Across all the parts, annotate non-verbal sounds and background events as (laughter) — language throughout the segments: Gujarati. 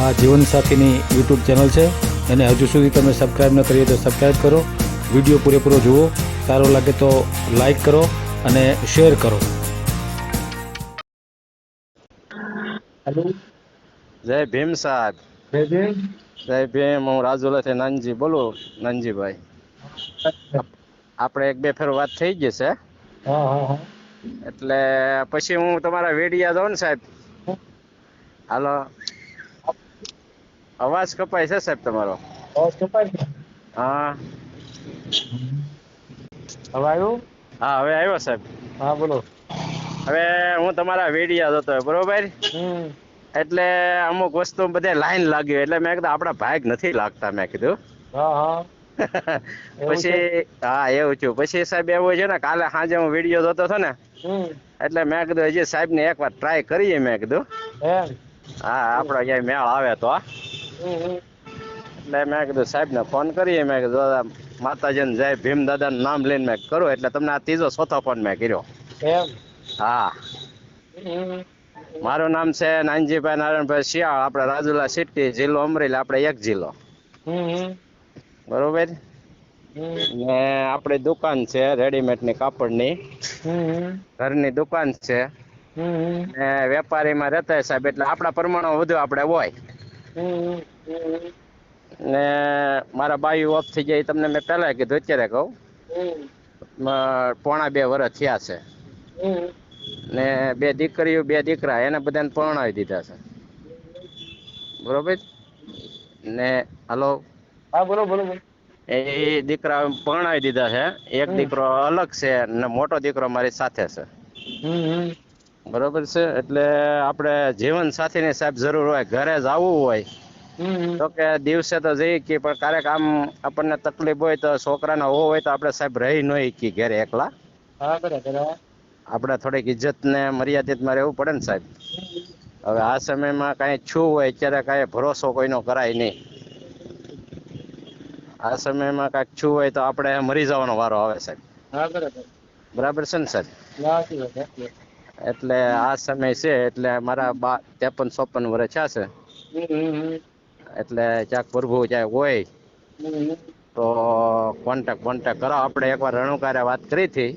આ જીવનસાથીની યુટ્યુબ ચેનલ છે. અને હજુ સુધી તમે સબસ્ક્રાઈબ ન કરીએ તો સબસ્ક્રાઈબ કરો. વીડિયો પૂરેપૂરો જુઓ. સારો લાગે તો લાઈક કરો અને શેર કરો. હેલો જય ભીમ સાહેબ. જય જય જય ભીમ. હું રાજુલાથી નાનજી બોલું નાનજીભાઈ આપણે એક બે ફેર વાત થઈ ગઈ છે. હા હા હા. એટલે પછી હું તમારા વેડિયા દઉં ને સાહેબ. હાલો. અવાજ કપાય છે સાહેબ તમારો? અવાજ કપાય છે? હા. હવે આવ્યું? હા હવે આવ્યો સાહેબ. હા બોલો. હવે હું તમારા વેડિયા જોતો બરોબર? એટલે અમુક વસ્તુ બધે લાઈન લાગ્યું એટલે મેં કીધું આપણા ભાગ નથી લાગતા મેં કીધું. હા હા. એવું (laughs) છે? પછી હા એવું થયું. પછી સાહેબ એવું છે ને કાલે સાંજે હું વીડિયો જોતો હતો ને એટલે મેં કીધું હજી સાહેબ ને એક વાર ટ્રાય કરીએ મેં કીધું. હા આપડે ક્યાંય મેળ આવે તો એટલે મેં કીધું સાહેબ ને ફોન કરીએ. મેં કીધું માતાજીને જય ભીમ દાદાનું નામ લઈને મેં કરું એટલે તમને આ ત્રીજો ચોથો ફોન મેં કર્યો. એમ? હા. મારું નામ છે નાનજીભાઈ નારાયણભાઈ શિયાળ. આપણે રાજુલા સિટી જિલ્લો અમરેલી આપણે એક જિલ્લો. બરોબર? ને આપણી દુકાન છે રેડીમેડની કાપડની. ઘરની દુકાન છે. ને વેપારીમાં રહેતા સાહેબ એટલે આપણા પ્રમાણમાં વધુ આપણે હોય. ને મારા બાઈ ઓફ થઈ જાય તમને મેં પહેલા કીધું અત્યારે કહું. પોણા બે વર્ષ થયા છે. ને બે દીકરીઓ બે દીકરા એને બધાને પરણાવી દીધા છે. બરોબર? ને હલો. હા બોલો બોલો એ દીકરા પરણાવી દીધા છે. એક દીકરો અલગ છે ને મોટો દીકરો મારી સાથે છે. બરોબર છે? એટલે આપણે જીવન સાથીની સાહેબ જરૂર હોય ઘરે જ આવવું હોય તો કે દિવસે તો જઈ કે પણ ક્યારેક આમ આપણને તકલીફ હોય તો છોકરાને હોવો હોય તો આપણે સાહેબ રહી ન કી ઘરે એકલા. આપણે થોડીક ઇજ્જત ને મર્યાદિતમાં રહેવું પડે ને સાહેબ. હવે આ સમયમાં કાંઈ છું હોય અત્યારે કાંઈ ભરોસો કોઈનો કરાય નહીં. આ સમયમાં કાંઈક છું હોય તો આપણે મરી જવાનો વારો આવે સાહેબ. બરાબર. છે ને સાહેબ? એટલે આ સમય છે એટલે મારા બા ત્રેપન ચોપન વર્ષ છે. એટલે ચાક પ્રભુ ક્યાંક હોય તો કોન્ટેક કોન્ટેક કરો. આપણે એકવાર રણુકારે વાત કરી હતી.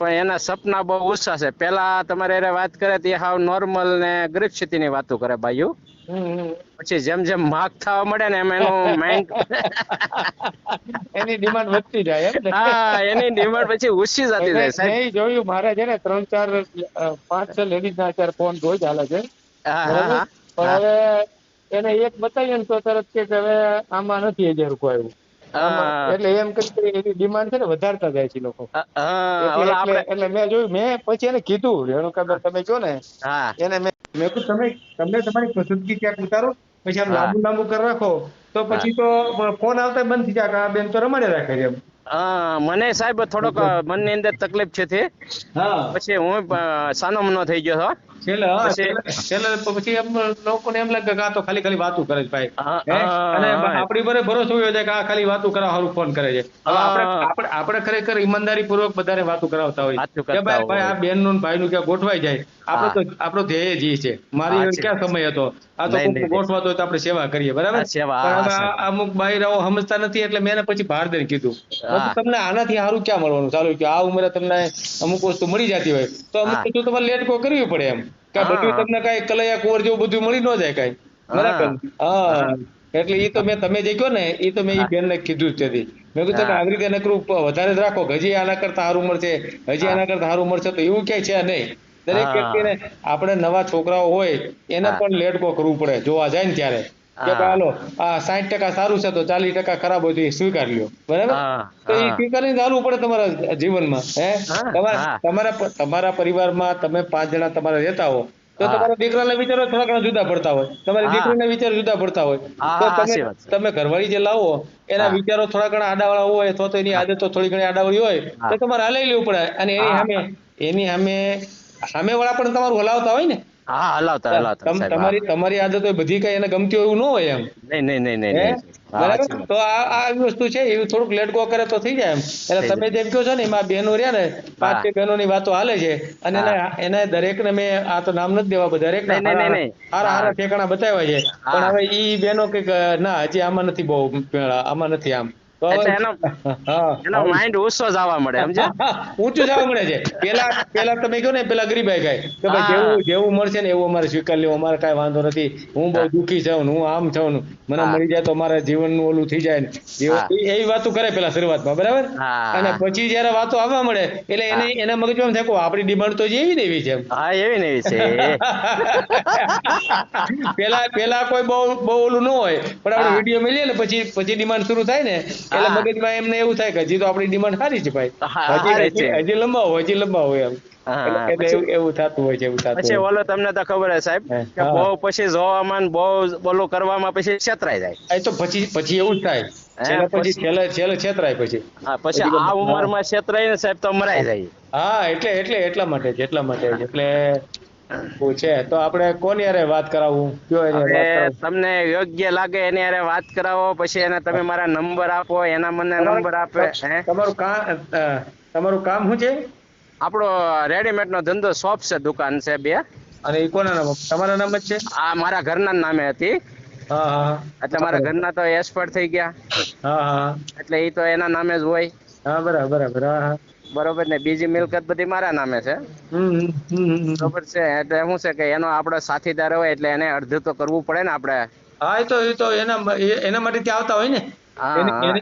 પણ એના સપના બહુ ઓછા છે. પેલા તમારે એને વાત કરે તે હાવ નોર્મલ ને ગરીબ સ્થિતિની વાતો કરે ભાઈઓ. પછી જેમ જેમ માગ થવા મળે ને એમ એનું માઇન્ડ (laughs) એની ડિમાન્ડ વધતી જાય એમ હા એની ડિમાન્ડ પછી ઓછી જતી જાય સાહેબ. જોયું મારે છે ને ત્રણ ચાર પાંચ છ લેડીઝ ના અત્યારે ફોન જોઈ ચાલે છે. હા હા પણ હવે એને એક બતાવીએ ને તો તરત કે હવે આમાં નથી હજાર રૂપિયા આવ્યું. એટલે એમ કરી એની ડિમાન્ડ છે ને વધારતા જાય છે લોકો. હા, હા એટલે મેં જોયું મેં પછી એને કીધું રેણુકાબેન તમે જો ને. એને મેં મેં કીધું તમે તમને તમારી પસંદગી ક્યાંક ઉતારો? પછી આમ લાંબુ લાંબુ કરી રાખો. તો પછી તો ફોન આવતા બંધ થઈ જાય કે આ બેન તો રમાડે રાખે છે હા મને સાહેબ થોડોક મનની અંદર તકલીફ છે તે. હા. પછી હું સાનો મનો થઈ ગયો હતો. છેલ્લે છેલ્લે પછી એમ લોકોને એમ લાગે કે આ તો ખાલી ખાલી વાતો કરે છે ભાઈ. અને આપણી પર ભરોસો હોય છે કે આ ખાલી વાતો કરવા સારું ફોન કરે છે. હવે આપણે ખરેખર ઈમાનદારી પૂર્વક બધાને વાતો કરાવતા હોય કે ભાઈ ભાઈ આ બેનનું ભાઈ નું ક્યાં ગોઠવાઈ જાય? આપણે તો આપણો ધ્યેય જ છે. મારી ક્યાં સમય હતો? આ તો. ગોઠવાતો હોય તો આપણે સેવા કરીએ બરાબર? અમુક બાયરાઓ સમજતા નથી એટલે મેં પછી હા. કીધું તમને આનાથી સારું ક્યાં મળવાનું? ચાલુ કે આ ઉંમરે તમને અમુક વસ્તુ મળી જતી હોય. તો અમુક વસ્તુ તમારે લેટકો કરવી પડે એમ. કે બધું તમને કઈ કલૈયા કુંવર જેવું બધું મળી ન જાય કઈ. બરાબર? હા. એટલે ઈ તો મેં તમે જે કહો ને ઈ તો મેં ઈ હા. બેનને કીધું જ તેથી. મેં કીધું તમે. આવી રીતે નકરું વધારે જ રાખો હજી આના કરતા સારું મળશે હજી આના કરતા સારું મળશે તો એવું ક્યાંય છે નહીં. દરેક. વ્યક્તિને આપણે નવા છોકરાઓ હોય એને પણ લેટકો કરવું પડે જોવા જાય ને ત્યારે. કે. હાલો આ સાઈઠ ટકા સારું છે તો ચાલીસ ટકા ખરાબ હોય તો એ સ્વીકાર લ્યો. બરાબર? તો એ. સ્વીકારીને ચાલવું પડે તમારા જીવનમાં હે? તમારા તમારા તમારા પરિવારમાં તમે પાંચ જણા તમારા રહેતા હો તો. તમારા દીકરાના વિચારો થોડા ઘણા જુદા પડતા હોય. તમારી. દીકરીના વિચારો જુદા પડતા હોય. તો તમે તમે ઘરવાળી જે લાવો એના વિચારો થોડા ઘણા આડાવાળા હોય અથવા તો એની આદતો થોડી ઘણી આડાવાળી હોય તો તમારે હલાઈ લેવું પડે. અને એની સામે એની સામે સામે વાળા પણ તમારું હલાવતા હોય ને? હા હલાવતા હલાવતા. તમારી તમારી આદતો બધી કઈ એને ગમતી હોય એવું ન હોય એમ. નહીં નહીં નહીં નહીં બરાબર? તો આ આ વસ્તુ છે એ થોડુંક લેટ ગો કરે તો થઈ જાય એમ. એટલે તમે જેમ કહો છો ને એમાં બહેનો રહ્યા ને પાંચ છ બહેનો ની વાતો હાલે છે અને એને એને દરેકને મેં આ તો નામ નથી દેવા દરેક ને. હારા હારા ઠેકાણા બતાવ્યા છે. પણ હવે ઈ બહેનો કે ના હજી આમાં નથી બહુ આમાં નથી આમ. એટલે એનો એનો માઇન્ડ ઉસો જ મળે સમજ્યા? (laughs) ઊંચું જવા મળે છે. પેલા પેલા તમે કહો ને પેલા ગરીબાઈ ગાય. કે ભાઈ જેવું જેવું મળશે ને એવું અમારે સ્વીકાર લેવું અમારે કાંઈ વાંધો નથી. હું બહુ દુઃખી છું હું આમ છું મને મળી જાય તો મારા જીવનનું ઓલું થઈ જાય ને. એવું- વાતો કરે પેલા શરૂઆતમાં બરાબર? અને પછી જયારે વાતો આવવા મળે એટલે એને એના મગજમાં થાય કે આપણી ડિમાન્ડ તો એવી ને એવી છે હા એવી ને એવી છે (laughs) પેલા પેલા કોઈ બહુ બહુ ઓલું ન હોય પણ આપણે વીડિયો મળીએ ને પછી પછી ડિમાન્ડ શરૂ થાય ને એટલે મગજમાં એમને એવું થાય કે હજી તો આપણી ડિમાન્ડ સારી છે ભાઈ. હજી હજી લંબાવો હજી લંબાવો એમ. એટલે- એટલે એવું- એવું થતું હોય છે એવું થતું પછી ઓલો તમને તો ખબર હે સાહેબ કે બહુ પછી જોવામાં બહુ બોલો કરવામાં પછી છેતરાઈ જાય. તો પછી પછી એવું જ થાય. છેલ્લે પછી પછી- છેલ્લે છેલ્લે છેતરાય પછી. હા પછી આ ઉંમરમાં છેતરાય ને સાહેબ તો મરાઈ જાય. હા એટલે એટલે એટલા માટે જ એટલા માટે જ એટલે છે? તો આપણે કોની હારે વાત કરાવું? કયો એની? તમને યોગ્ય લાગે એની હારે વાત કરાવો પછી એને તમે મારા નંબર આપો એના મને નંબર આપે તમારું કામ તમારું કામ શું છે? આપણો રેડીમેડ નો ધંધો શોપ છે દુકાન છે બે. અને એ કોના નામ? તમારા નામ જ છે? આ મારા ઘરના નામે હતી. હા હા એટલે મારા ઘરના તો એક્સપર્ટ થઈ ગયા. હા હા એટલે એ તો એના નામે જ હોય. હા બરાબર બરાબર. હા હા. બરોબર ને બીજી મિલકત બધી મારા નામે છે. બરોબર છે એટલે શું છે કે એનો આપડે સાથીદાર હોય એટલે એને અડધું તો કરવું પડે ને આપણે. હા એ તો એ તો એના એના માટે ત્યાં આવતા હોય ને.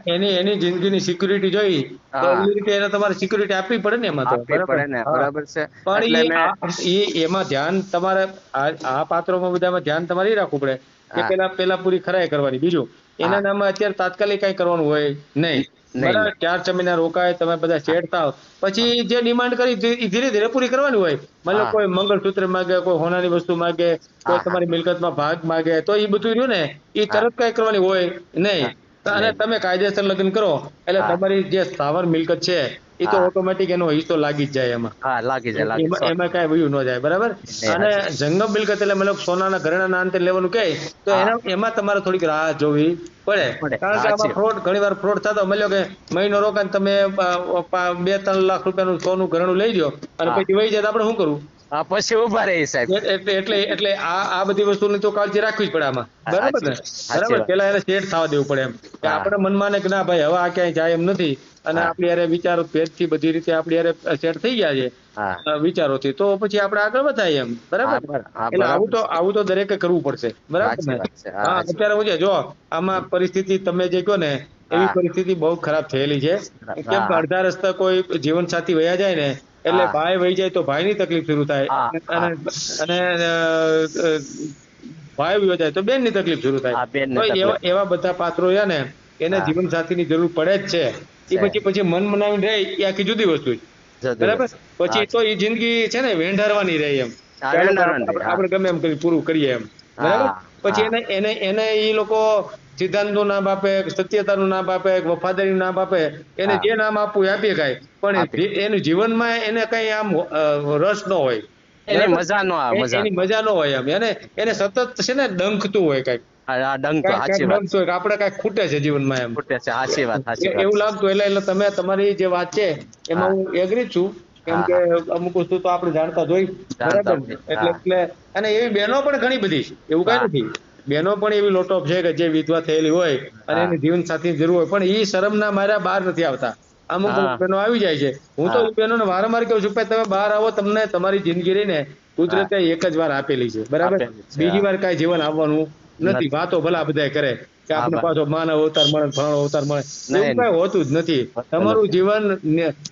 એની-. એની જિંદગીની સિક્યુરિટી જોઈ તો એ રીતે એને તમારે સિક્યુરિટી આપવી પડે ને એમાં તો બરાબર? બરાબર છે. પણ ઈ એમાં ધ્યાન તમારે આ પાત્રોમાં બધામાં ધ્યાન તમારે રાખવું પડે કે પેલા પેલા પૂરી ખરાઈ કરવાની. બીજું એના. નામે અત્યારે તાત્કાલિક કઈ કરવાનું હોય નહીં. બરાબર ચાર છ મહિના રોકાય તમે બધા સેટ થાવ પછી જે ડિમાન્ડ કરી ધીરે ધીરે પૂરી કરવાની હોય. મતલબ. કોઈ મંગળસૂત્ર માગે કોઈ હોનાની વસ્તુ માગે કોઈ. તમારી મિલકતમાં ભાગ માગે તો એ બધું રહ્યું ને એ તરત કઈ કરવાની હોય નહીં. અને તમે કાયદેસર લગ્ન કરો એટલે તમારી જે સ્થાવર મિલકત છે એ તો ઓટોમેટિક એનો હિસ્સો લાગી જ જાય એમાં. હા લાગી જાય લાગી એમાં કાંઈ વયું ન જાય બરાબર? અને જંગમ મિલકત એટલે મતલબ સોનાના ઘરેણાના અંતે લેવાનું કહે તો એના એમાં તમારે થોડીક રાહ જોવી પડે. કારણ કે આમાં ફ્રોડ ઘણી વાર ફ્રોડ થતો મળ્યો કે મહિનો રોકાણ તમે બે ત્રણ લાખ રૂપિયાનું સોનું ઘરેણું લઈ લ્યો અને પછી વહી જાય તો આપણે શું કરવું? હા પછી ઊભા રહે સાહેબ. એટલે એટલે એટલે આ આ બધી વસ્તુની તો કાળજી રાખવી જ પડે આમાં. બરાબર ને? બરાબર? પેલા એને સેટ થવા દેવું પડે એમ. કે. આપણે મનમાં કે ના ભાઈ હવે આ ક્યાંય જાય એમ નથી. અને. આપણી હારે વિચારો ભેદથી બધી રીતે આપણી યારે સેટ થઈ ગયા છે વિચારોથી. તો પછી આપણે આગળ વધાય એમ. બરાબર? એટલે આવું તો આવું તો દરેકે કરવું પડશે. બરાબર ને? હા, અત્યારે હું જો આમાં પરિસ્થિતિ તમે જે કહો ને એવી પરિસ્થિતિ બહુ ખરાબ થયેલી છે. કેમ કે અડધા રસ્તા કોઈ જીવન સાથી વયા જાય ને એટલે ભાઈ વહી જાય તો ભાઈ ની તકલીફ શરૂ થાય. અને અને ભાઈ વયો જાય તો બેનની તકલીફ શરૂ થાય. એવા બધા પાત્રો છે ને એને જીવન સાથી ની જરૂર પડે જ છે. એ. પછી પછી મન મનાવી રહે એ આખી જુદી વસ્તુ છે. બરાબર? પછી તો એ જિંદગી છે ને વેંઢારવાની રહે એમ. આપણે ગમે એમ કરી પૂરું કરીએ એમ. બરાબર? પછી એને એને એને એ લોકો સિદ્ધાંતનું નામ આપે સત્યતાનું નામ આપે વફાદારીનું નામ આપે એને જે નામ આપવું એ આપીએ કાંઈ. પણ એનું જીવનમાં એને કઈ આમ રસ ન હોય. એની મજા ન આવે મજા એની મજા ન હોય એમ એને એને સતત છે ને ડંખતું હોય કંઈક. આ ડંક સાચી વાત. આપણે કઈ ખૂટે છે જીવનમાં એમ. ખૂટે છે સાચી વાત સાચી વાત. એવું લાગતું એટલે એટલે તમે તમારી જે વાત છે એમાં હું. એગ્રી છું. કેમ કે અમુક વસ્તુ તો આપણે જાણતા જ હોય. બરાબર એટલે એટલે અને એવી બહેનો પણ ઘણી બધી છે. એવું કઈ નથી. બહેનો પણ એવી લોટોપ છે કે જે વિધવા થયેલી હોય અને એની જીવન સાથી જરૂર હોય. પણ એ શરમના માર્યા બહાર નથી આવતા. અમુક. બહેનો આવી જાય છે. હું તો બહેનોને વારંવાર કહું છું કે તમે બહાર આવો તમને તમારી જિંદગી રહીને કુદરતે એક જ વાર આપેલી છે. બરાબર? બીજી વાર કાંઈ જીવન આવવાનું નથી. વાતો ભલા બધા કરે કે આપણે પાછો માનવ અવતાર મળે ફલાણો અવતાર મળે. એવું કઈ હોતું જ નથી. તમારું જીવન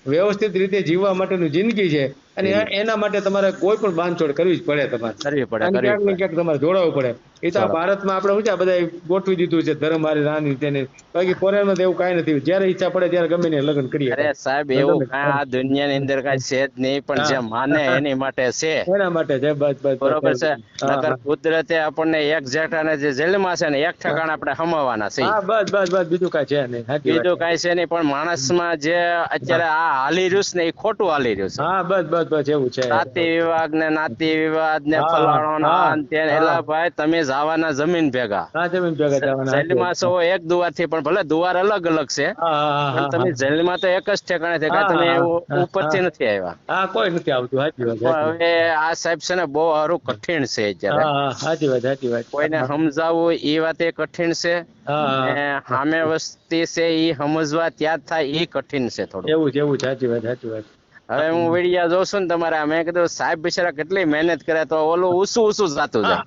વ્યવસ્થિત રીતે જીવવા માટેનું જિંદગી છે. અને એના માટે તમારે કોઈ પણ બાંધછોડ કરવી જ પડે તમારે. કરવી પડે ક્યાંક ને ક્યાંક તમારે જોડાવવું પડે. એ તો ભારતમાં આપણે શું છે આ બધા ગોઠવી દીધું છે ધર્મ મારી રાની તેને બાકી ફોરેનમાં એવું કાંઈ નથી. જ્યારે ઈચ્છા પડે ત્યારે ગમે ને લગ્ન કરીએ અરે સાહેબ એવું? કાંઈ આ દુનિયાની અંદર કાંઈ છે જ નહીં પણ જે માને એની માટે છે. (laughs) એના માટે છે બસ બસ. બરોબર છે. નકર કુદરતે આપણને એક જેઠાને જે જેલમાં છે ને એક ઠેકાણે આપણે હમાવાના છે હા બસ બસ બસ બીજું કાંઈ છે નહીં. બીજું. કાંઈ છે નહીં પણ માણસમાં જે અત્યારે આ હાલી રહ્યું છે ને એ ખોટું હાલી રહ્યું છે. હા બસ બસ બસ બસ છે નાતી વિવાદ ને નાતી વિવાદ ને ફલાણો ને હા, આ ને તે ને. હા. એલા ભાઈ તમે જવાના જમીન ભેગા હા જમીન ભેગા જવાના જેલમાં છો એક દુવારથી પણ ભલે દુવાર અલગ અલગ છે પણ તમે. જેલમાં તો એક જ ઠેકાણે છે તમે ઉપરથી નથી આવ્યા હા કોઈ નથી આવતું સાચી વાત હવે આ સાહેબ છે ને બહુ સારું કઠિન છે. અત્યારે સાચી વાત સાચી વાત કોઈને સમજાવવું એ વાતે કઠિન છે હા, હા. સામે વસ્તી છે એ સમજવા ત્યાં થાય એ કઠિન છે થોડું એવું એવું સાચી વાત સાચી વાત હવે હું વિડિયા જોઉં છું ને તમારા મેં કીધું સાહેબ બિચારા કેટલી મહેનત કરે તો ઓલું ઊંચું ઊંચું જાતું જાય.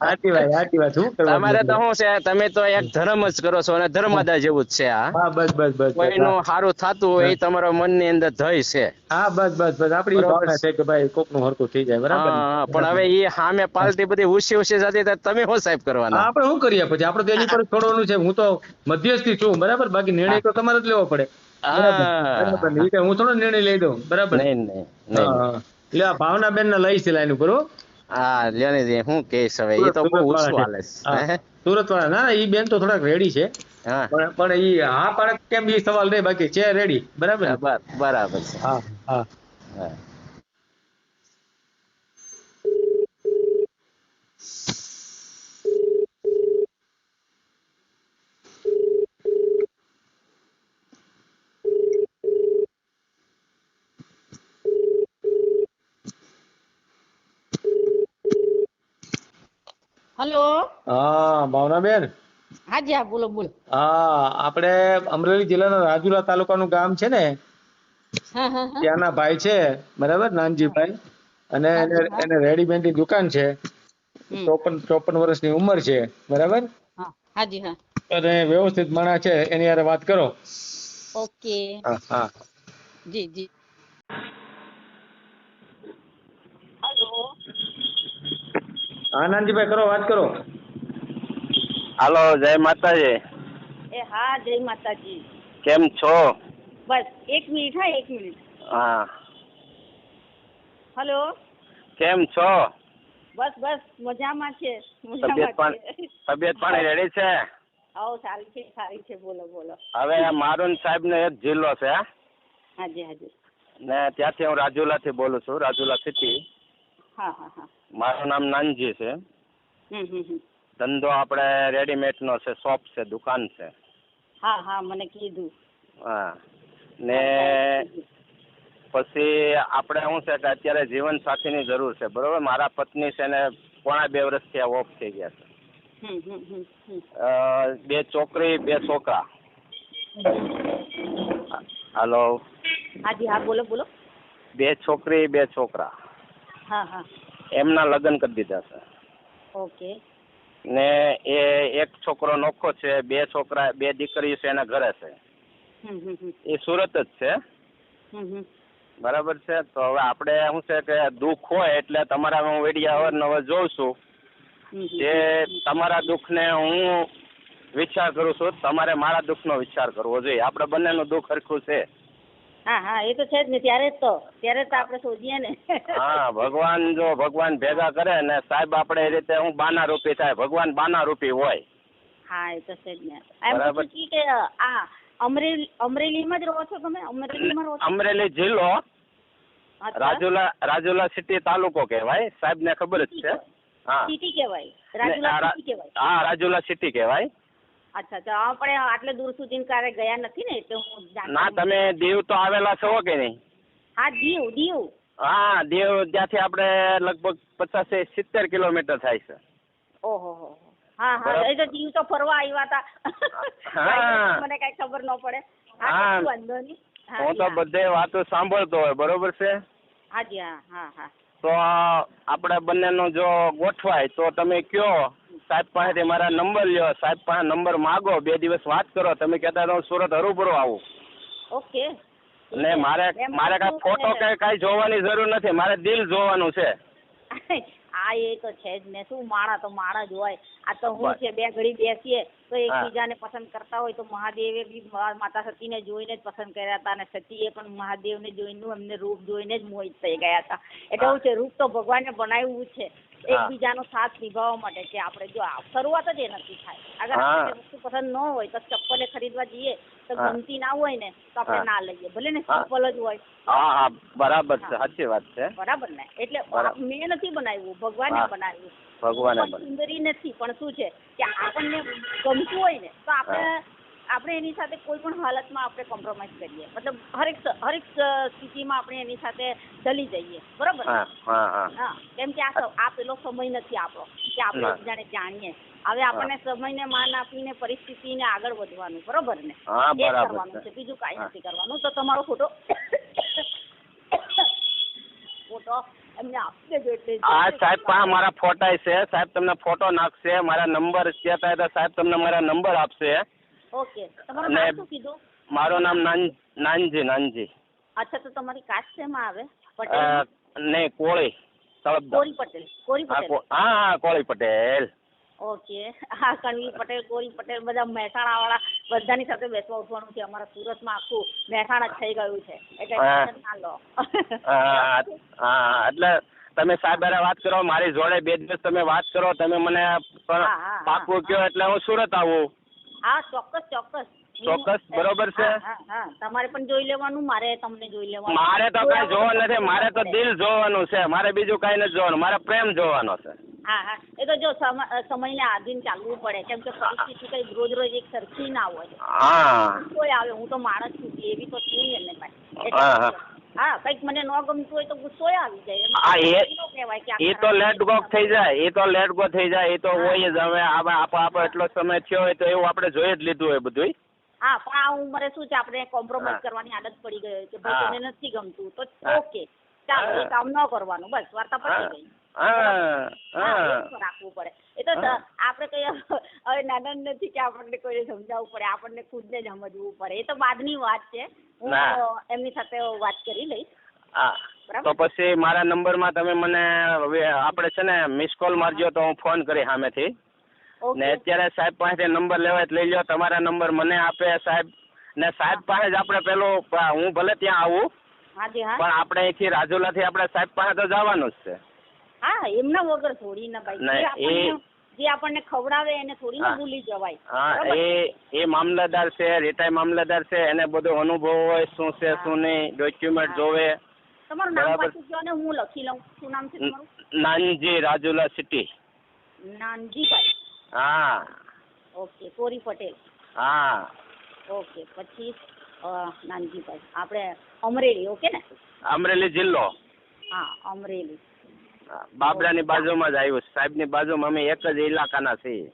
સાચી વાત સાચી વાત. શું કરવા તમારે તો? શું છે તમે તો એક ધર્મ જ કરો છો અને ધર્માદા જેવું જ છે આ. હા બસ બસ બસ કોઈનું સારું થતું હોય એ તમારા મનની અંદર ધય છે. હા બસ બસ બસ. આપડી ભાવના છે કે ભાઈ કોકનું હરકું થઈ જાય બરાબર હા પણ હવે એ સામે પાલટી બધી ઉસી ઉસી જતી તો તમે શું સાહેબ કરવાના? આપણે શું કરીએ પછી? આપણે તો એની પર છોડવાનું છે. હું તો મધ્યસ્થી છું બરાબર? બાકી નિર્ણય તો તમારે જ લેવો પડે. હા. થોડો નિર્ણય લઈ દઉં બરાબર? નહીં નહીં એટલે આ ભાવના બેન ને લઈશ લાઈન ઉપર હો. હા લ્યો ને હું કેસ હવે એ તો બહુ સુરત વાળા હાલે છે. છે? સુરત વાળા ના ઈ બેન તો થોડાક રેડી છે. હા. પણ એ ઈ હા પણ કેમ ઈ સવાલ નહીં બાકી છે રેડી બરાબર બરાબર છે. હા. હા. હલો. હા ભાવના બેન હાજી હા બોલો બોલો. હા આપણે અમરેલી જિલ્લાના રાજુલા તાલુકાનું ગામ છે ને? હા હા હા. ત્યાંના ભાઈ છે બરાબર નાનજીભાઈ. અને એને હા, હા. રેડીમેડની દુકાન છે. ચોપન ચોપન વર્ષની ઉંમર છે બરાબર? હા હાજી હા. અને વ્યવસ્થિત માણસ છે એની યારે વાત કરો. ઓકે. હા હા. જી જી હલો હા નાનજીભાઈ કરો વાત કરો. હાલો જય માતાજી. એ હા જય માતાજી. કેમ છો? બસ એક મિનિટ હા એક મિનિટ. હા. હેલો? કેમ છો? બસ બસ મજામાં છે. તબિયત મજામાં પાણી છે. તબિયત પાણી રેડી છે? આવો સારી છે સારી છે બોલો બોલો. હવે મારુન સાહેબ નો એક જિલ્લો છે હાજી હાજી. ને ત્યાંથી હું રાજુલાથી બોલું છું રાજુલા સિટી. હા હા હા. મારું નામ નાનજી છે. હમ હમ હમ. ધંધો આપણે રેડીમેડ નો છે શોપ છે દુકાન છે. હા હા મને કીધું. હા. ને પછી આપણે શું છે કે અત્યારે જીવન સાથીની જરૂર છે બરોબર? મારા પત્ની છે ને પોણા બે વર્ષથી આ ઓફ થઈ ગયા છે. બે છોકરી બે છોકરા. હાલો. હાજી હા બોલો બોલો. બે છોકરી બે છોકરા. હા હા. એમના લગ્ન કરી દીધા છે. ઓકે. ને એ એક છોકરો નોખો છે બે છોકરા બે દીકરી છે એના ઘરે છે. એ સુરત જ છે. બરાબર છે? તો હવે આપણે શું છે કે દુઃખ હોય એટલે તમારા હું વેડિયા અવારનવાર જોઉં છું જે તમારા દુઃખને હું વિચાર કરું છું તમારે મારા દુઃખનો વિચાર કરવો જોઈએ. આપણે બંનેનું દુઃખ સરખું છે. હા હા એ તો છે જ ને ત્યારે જ તો ત્યારે જ તો આપણે શોધીએ ને. હા ભગવાન જો ભગવાન ભેગા કરે ને સાહેબ આપણે એ રીતે હું બાના રૂપી થાય ભગવાન બાના રૂપી હોય. હા એ તો છે જ ને. બરાબર. કે આ અમરેલી અમરેલીમાં જ રહો છો તમે? અમરેલીમાં રહો છો? અમરેલી જિલ્લો રાજુલા રાજુલા સિટી તાલુકો કહેવાય. સાહેબ ને ખબર જ છે. હા. સિટી કહેવાય. રાજુલા સિટી કહેવાય. હા રાજુલા સિટી કહેવાય. અચ્છા તો આપણે આટલે દૂર સુધી ક્યારે ગયા નથી ને એટલે હું ના તમે દીવ તો આવેલા છો કે નહીં? હા દીવ દીવ. હા દીવ ત્યાંથી આપણે લગભગ પચાસ સિત્તેર કિલોમીટર થાય છે. ઓહો હો હો. એ તો દીવ તો ફરવા આવ્યા હતા મને કઈ ખબર ન પડે. હા હા. વાંધો નહીં. હું તો. બધે વાતો સાંભળતો હોય બરોબર છે? હાજી હા હા હા. તો આપણે બંનેનો જો ગોઠવાય તો તમે કયો? સાહેબ પાસેથી મારા નંબર લ્યો. સાહેબ પાસે નંબર માગો. બે દિવસ વાત કરો. તમે કહેતા હું સુરત હરુભરો આવું. ઓકે. ને મારે મારે કાંઈ ફોટો કે કાંઈ જોવાની જરૂર નથી. મારે દિલ જોવાનું છે. (laughs) આ એ તો છે જ ને. શું માણા તો માણા જ હોય. આ તો હું છે બે ઘડી બેસીએ. તો એકબીજાને પસંદ કરતા હોય તો મહાદેવે બી માતા સતીને જોઈને જ પસંદ કર્યા હતા. અને સતીએ પણ મહાદેવને જોઈને એમને રૂપ જોઈને જ મોહિત થઈ ગયા હતા. એટલે એવું છે રૂપ તો ભગવાને બનાવ્યું છે. એકબીજાનો સાથ નિભાવવા માટે કે આપણે જો શરૂઆત જ એનાથી થાય. અગર આપણે વસ્તુ પસંદ ન હોય તો ચપ્પલે ખરીદવા જઈએ તો ગમતી ના હોય ને તો આપણે ના લઈએ. ભલે ને ચપ્પલ સિમ્પલ જ હોય. હા હા બરાબર છે. સાચી વાત છે. બરાબર ને? એટલે મેં નથી બનાવ્યું ભગવાને બનાવ્યું. ભગવાને. સુંદરી નથી પણ શું છે કે આપણને ગમતું હોય ને તો આપણે આપણે એની સાથે કોઈ પણ હાલતમાં આપણે કોમ્પ્રોમાઇઝ કરીએ. મતલબ હરેક હરેક સ્થિતિમાં આપણે એની સાથે ચલી જઈએ. બરોબર? હા કેમ કે આ આ પેલો સમય નથી આપણો કે આપણે જાણે જાણીએ. હવે આપણને સમયને માન આપીને પરિસ્થિતિને આગળ વધવાનું બરોબર ને? એ કરવાનું છે. બીજું કાંઈ નથી કરવાનું. તો તમારો ફોટો ફોટો એમને આપી દેજો એટલે આ સાહેબ પાસે મારા ફોટા છે. સાહેબ તમને ફોટો નાખશે. મારા નંબર છે સાહેબ તમને મારા નંબર આપશે. ઓકે. તમારું નામ શું કીધું? મારું નામ નાન નાનજી નાનજી. અચ્છા તો તમારી કાસ્ટ શેમાં આવે? પટેલ? નહીં કોળી કોરી પટેલ કોરી પટેલ. હા હા કોળી પટેલ. ઓકે. હા કણવી પટેલ કોરી પટેલ બધા મહેસાણા વાળા બધાની સાથે બેસવા ઉઠવાનું છે. અમારા સુરતમાં આખું મહેસાણા થઈ ગયું છે. એટલે હા. ના લો. હા હા એટલે તમે સાહેબ વાત કરો મારી જોડે બે દિવસ તમે વાત કરો તમે મને પાકું કયો એટલે હું સુરત આવું. હા ચોક્કસ ચોક્કસ. ચોક્કસ, બરોબર છે? તમારે પણ જોઈ લેવાનું મારે તમને જોઈ લેવાનું. મારે તો કઈ જોવાનું નથી મારે તો દિલ જોવાનું છે મારે બીજું કઈ નથી જોવાનું મારે પ્રેમ જોવાનો છે. હા હા. એ તો જો સમય સમયને આધીન ચાલવું પડે કેમ કે પરિસ્થિતિ કઈ રોજ રોજ એક સરખી ના હોય. હા. કોઈ આવે હું તો માણસ છું એવી તો છું ને ભાઈ હા, કંઈક મને ન ગમતું હોય તો ગુસ્સોય આવી જાય. એ- તો લેટ ગો થઈ જાય એ તો લેટ ગો થઈ જાય એ તો હોય જ. હવે આપો આપો એટલો સમય થયો હોય તો એવું આપણે જોઈ જ લીધું હોય બધું હા પણ આ ઉંમરે શું છે આપણે કોમ્પ્રોમાઇઝ કરવાની આદત પડી ગઈ કે ભાઈ તને નથી ગમતું તો. ઓકે ચાલો કામ ન કરવાનું. બસ વાર્તા પતી ગઈ. રાખવું પડે. એ તો. આપણે કઈ હવે નાના નથી કે આપણને કોઈને સમજાવવું પડે આપણને ખુદને જ સમજવું પડે. એ તો બાદની વાત છે. હું એમની સાથે વાત કરી લઈશ. તો પછી મારા નંબરમાં તમે મને આપડે આપણે છે ને મિસ કોલ મારજો તો હું ફોન કરી સામેથી. ને અત્યારે સાહેબ પાસે નંબર લેવાય લઈ લો તમારા નંબર મને આપે સાહેબ. ને સાહેબ પાસે જ આપણે પેલું હું ભલે ત્યાં આવું. પણ આપણે અહીંથી રાજુલાથી આપણે સાહેબ પાસે તો જવાનું જ છે. હા એમના વગર થોડી ના ભાઈ. જે આપણને જે ખવડાવે એને થોડી ના. ભૂલી જવાય. હા એ એ મામલતદાર છે રિટાયર મામલતદાર છે એને બધો અનુભવ હોય શું છે શું નહીં ડોક્યુમેન્ટ જોવે. તમારું નામ પાછું કહો ને હું લખી લઉં. શું નામ છે તમારું? નાનજી રાજુલા સિટી. નાનજીભાઈ. હા. ઓકે કોરી પટેલ. હા. ઓકે પછી નાનજીભાઈ. આપણે અમરેલી ઓકે ને? અમરેલી જિલ્લો. હા અમરેલી. બાબરાની બાજુમાં જ આવ્યું. સાહેબની બાજુમાં અમે એક જ ઇલાકાના છીએ.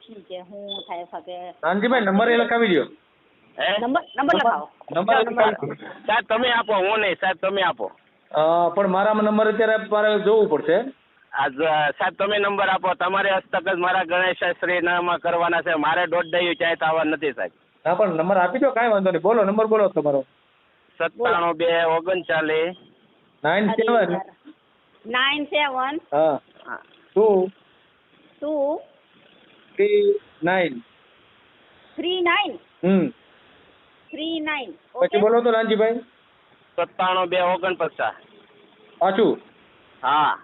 ઠીક છે હું થાય સાથે નાનજીભાઈ નંબર એ લખાવી દો નંબર નંબર લખાવો. નંબર સાહેબ તમે આપો હું નહીં સાહેબ તમે આપો. પણ મારામાં નંબર અત્યારે મારે જોવું પડશે. સાહેબ તમે નંબર આપો. તમારે હસ્તક જ મારા ગણેશ શ્રી નામાં કરવાના છે. મારે દોઢ દઈ ક્યાંય થવા નથી સાહેબ. હા પણ નંબર આપી દો કાંઈ વાંધો નહીં. બોલો નંબર બોલો તમારો. સત્તાણું બે ઓગણચાલીસ. Nine seven. નાઇન સેવન હા. હા. Two two three nine three nine hmm. Three nine પછી બોલો તો નાનજીભાઈ સત્તાણું બે ઓગણપચાસ. પાછું. હા.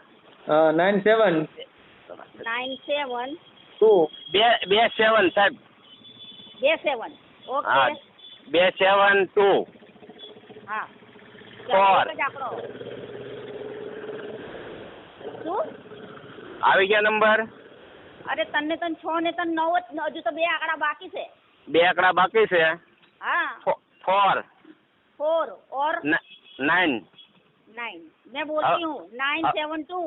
Nine seven nine seven two બે બે સેવન સાહેબ. બે સેવન ઓકે બે સેવન ટુ હા. Four. એક જ આંકડો શું આવી ગયા નંબર અરે તને તને છ ને તને નવ જ હજુ તો બે આંકડા બાકી છે બે આંકડા બાકી છે હા four four or nine nine मैं बोलती हाँ। हूँ नाइन हाँ। सेवन टू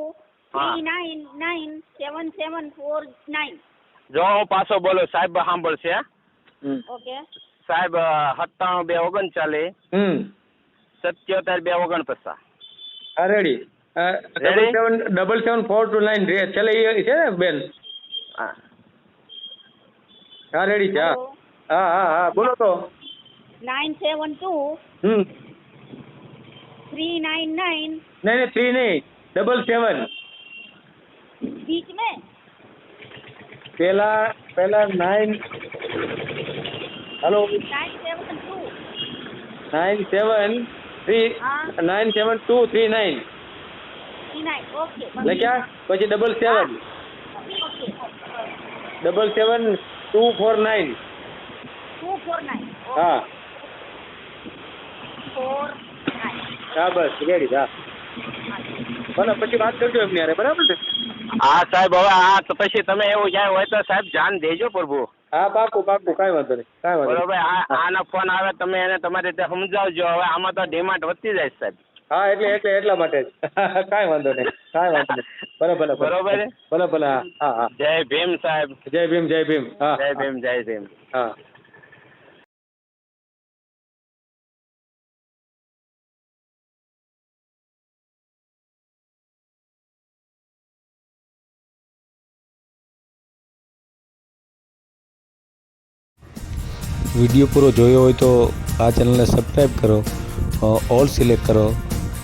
हाँ। Three nine nine seven seven four nine જો હું પાછો બોલું સાહેબ સાંભળશે હમ ओके સાહેબ સત્તાણું બે ઓગણચાલીસ હમ સત્યોતેર બે ઓગણપચાસ હા ready double seven double seven four two nine ચાલે એ છે ને બેન? હા. રેડી છે હા. હા હા બોલો તો. Nine seven two hmm. Three nine nine નહીં નહીં થ્રી નહીં. ડબલ સેવન બીચ મેં પેલા પેલા nine hello nine seven two nine seven three nine seven two three nine okay પછી double seven double seven two four nine two four nine હા. ફોર હા બસ રેડી હા. ભલે પછી વાત કરજો એમની હારે બરાબર ને હા સાહેબ હવે આ તો પછી તમે એવું જાય હોય તો સાહેબ ધ્યાન દેજો પ્રભુ. હા પાકું પાકું કાંઈ વાંધો નહીં કાંઈ વાંધો બરોબર આનો ફોન આવે તમે એને તમારી રીતે સમજાવજો. હવે આમાં તો ડિમાન્ડ વધતી જાય સાહેબ. હા એટલે એટલે એટલા માટે જ. (laughs) કાંઈ વાંધો નહીં કાંઈ વાંધો નહીં. ભલે ભલે બરોબર? ભલે ભલે હા હા હા. જય ભીમ સાહેબ. જય ભીમ જય ભીમ. હા જય ભીમ જય ભીમ. હા. વીડિયો પૂરો જોયો હોય તો આ ચેનલને સબસ્ક્રાઈબ કરો ઓલ સિલેક્ટ કરો